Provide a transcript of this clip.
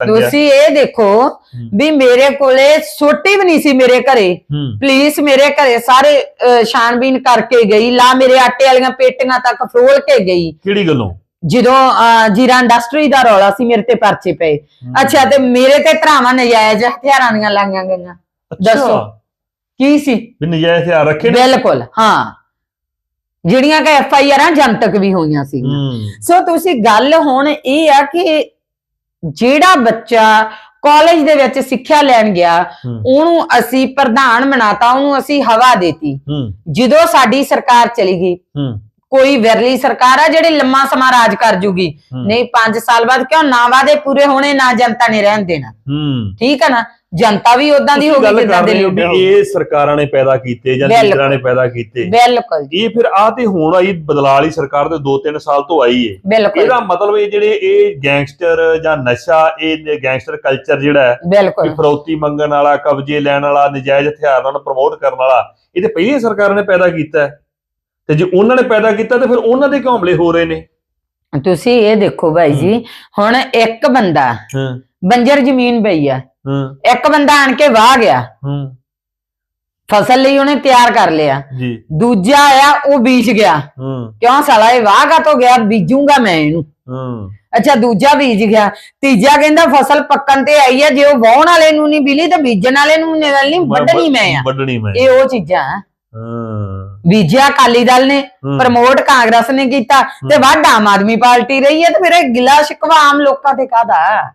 ਤੁਸੀਂ ਇਹ ਦੇਖੋ ਵੀ ਮੇਰੇ ਕੋਲੇ ਸੋਟੀ ਵੀ ਨਹੀਂ ਸੀ ਮੇਰੇ ਘਰੇ। ਪੁਲਿਸ ਮੇਰੇ ਘਰੇ ਸਾਰੇ ਛਾਣਬੀਨ ਕਰਕੇ ਗਈ। ਲਾ ਮੇਰੇ ਆਟੇ ਵਾਲੀਆਂ ਪੇਟੀਆਂ ਤੱਕ ਫਰੋਲ ਕੇ ਗਈ। ਕਿਹੜੀ ਗੱਲੋਂ? ਜਦੋਂ ਜੀਰਾ ਇੰਡਸਟਰੀ ਦਾ ਰੌਲਾ ਸੀ ਮੇਰੇ ਤੇ ਪਰਚੇ ਪਏ। ਅੱਛਾ ਤੇ ਮੇਰੇ ਤੇ ਧਰਾਵਾਂ ਨਜਾਇਜ਼ ਹਥਿਆਰਾਂ ਦੀਆਂ ਲਾਈਆਂ ਗਈਆਂ। ਦੱਸੋ। ਕੀ ਸੀ? ਵੀ ਨਜਾਇਜ਼ ਹਥਿਆਰ ਰੱਖੇ ਬਿਲਕੁਲ ਹਾਂ। ਜਿਹੜੀਆਂ ਕਿ ਐਫ ਆਈ ਆਰਾਂ ਜਨਤਕ ਵੀ ਹੋਈਆਂ ਸੀ ਸੋ ਤੁਸੀਂ ਗੱਲ ਹੁਣ ਇਹ ਆ ਕਿ ਜਿਹੜਾ ਬੱਚਾ ਕਾਲਜ ਦੇ ਵਿੱਚ ਸਿੱਖਿਆ ਲੈਣ ਗਿਆ ਉਹਨੂੰ ਅਸੀਂ ਪ੍ਰਧਾਨ ਬਣਾਤਾ ਉਹਨੂੰ ਅਸੀਂ ਹਵਾ ਦੇਤੀ। ਜਦੋਂ ਸਾਡੀ ਸਰਕਾਰ ਚਲੀ ਗਈ ਕੋਈ ਵਿਰਲੀ ਸਰਕਾਰ ਆ ਜਿਹੜੀ ਲੰਮਾ ਸਮਾਂ ਰਾਜ ਕਰ ਜੂਗੀ। ਨਹੀਂ 5 ਸਾਲ ਬਾਅਦ ਕਿਉਂ ਨਾ ਵਾਦੇ ਪੂਰੇ ਹੋਣੇ ਨਾ ਜਨਤਾ ਨੇ ਰਹਿਣ ਦੇਣਾ। ਠੀਕ ਹੈ ਨਾ? ਜਨਤਾ ਵੀ ਉਦਾਂ ਦੀ ਹੋ ਗਈ ਜਿੱਦਾਂ ਦੇ ਹੋ ਲੀਡਰ ਇਹ ਸਰਕਾਰਾਂ ਨੇ ਪੈਦਾ ਕੀਤੇ ਜਾਂ ਬਿਲਕੁਲ। ਲੀਡਰਾਂ ਨੇ ਪੈਦਾ ਕੀਤੇ। ਬਿਲਕੁਲ ਜੀ। ਇਹ ਫਿਰ ਆ ਤੇ ਹੁਣ ਆਈ ਬਦਲਾਅ ਵਾਲੀ ਸਰਕਾਰ ਦੇ 2-3 ਸਾਲ ਤੋਂ ਆਈ ਏ। ਬਿਲਕੁਲ। ਇਹਦਾ ਮਤਲਬ ਇਹ ਜਿਹੜੇ ਇਹ ਗੈਂਗਸਟਰ ਜਾਂ ਨਸ਼ਾ ਇਹ ਗੈਂਗਸਟਰ ਕਲਚਰ ਜਿਹੜਾ ਹੈ ਬਿਲਕੁਲ। ਫਰੌਤੀ ਮੰਗਣ ਵਾਲਾ ਕਬਜ਼ੇ ਲੈਣ ਵਾਲਾ ਨਜਾਇਜ਼ ਹਥਿਆਰਾਂ ਨੂੰ ਪ੍ਰਮੋਟ ਕਰਨ ਵਾਲਾ ਇਹ ਤੇ ਪਹਿਲੀਆਂ ਸਰਕਾਰਾਂ ਨੇ ਪੈਦਾ ਕੀਤਾ ਹੈ। ਤੇ ਜੇ ਉਹਨਾਂ ਨੇ ਪੈਦਾ ਕੀਤਾ ਤੇ ਫਿਰ ਉਹਨਾਂ ਦੇ ਕਿਉਂ ਹਮਲੇ ਹੋ ਰਹੇ ਨੇ? ਤੁਸੀਂ ਇਹ ਦੇਖੋ ਭਾਈ ਜੀ ਹੁਣ ਇੱਕ ਬੰਦਾ ਹਾਂ। ਬੰਜਰ ਜ਼ਮੀਨ ਪਈ ਆ। ਹਾਂ। ਇੱਕ ਬੰਦਾ ਆਣ ਕੇ ਵਾਹ ਗਿਆ। ਹਾਂ। ਫਸਲ ਲਈ ਉਹਨੇ ਤਿਆਰ ਕਰ ਲਿਆ। ਜੀ। ਦੂਜਾ ਆਇਆ ਉਹ ਬੀਜ ਗਿਆ। ਹਾਂ। ਕਿਉਂ ਸਾਲਾ ਇਹ ਵਾਹਗਾ ਤੋਂ ਗਿਆ? ਬੀਜੂਗਾ ਮੈਂ ਇਹਨੂੰ। ਹਾਂ। ਅੱਛਾ ਦੂਜਾ ਬੀਜ ਗਿਆ। ਤੀਜਾ ਕਹਿੰਦਾ ਫਸਲ ਪੱਕਣ ਤੇ ਆਈ ਆ। ਜੇ ਉਹ ਵਾਹਣ ਵਾਲੇ ਨੂੰ ਨਹੀਂ ਬਿਲੀ ਤਾਂ ਬੀਜਣ ਵਾਲੇ ਨੂੰ ਨਹੀਂ ਵੱਢਣੀ ਮੈਂ ਆ। ਵੱਢਣੀ ਮੈਂ। ਇਹ ਉਹ ਚੀਜ਼ਾਂ ਆ। ਹਾਂ। ਬੀਜਿਆ ਅਕਾਲੀ ਦਲ ਨੇ ਹੂੰ। ਪ੍ਰਮੋਟ ਕਾਂਗਰਸ ਨੇ ਕੀਤਾ। ਤੇ ਵੱਢ ਆਮ ਆਦਮੀ ਪਾਰਟੀ ਰਹੀ ਹੈ ਤੇ ਫਿਰ ਇਹ ਗਿਲਾ ਸ਼ਿਕਵਾ ਆਮ ਲੋਕਾਂ ਤੇ ਕਾਦਾ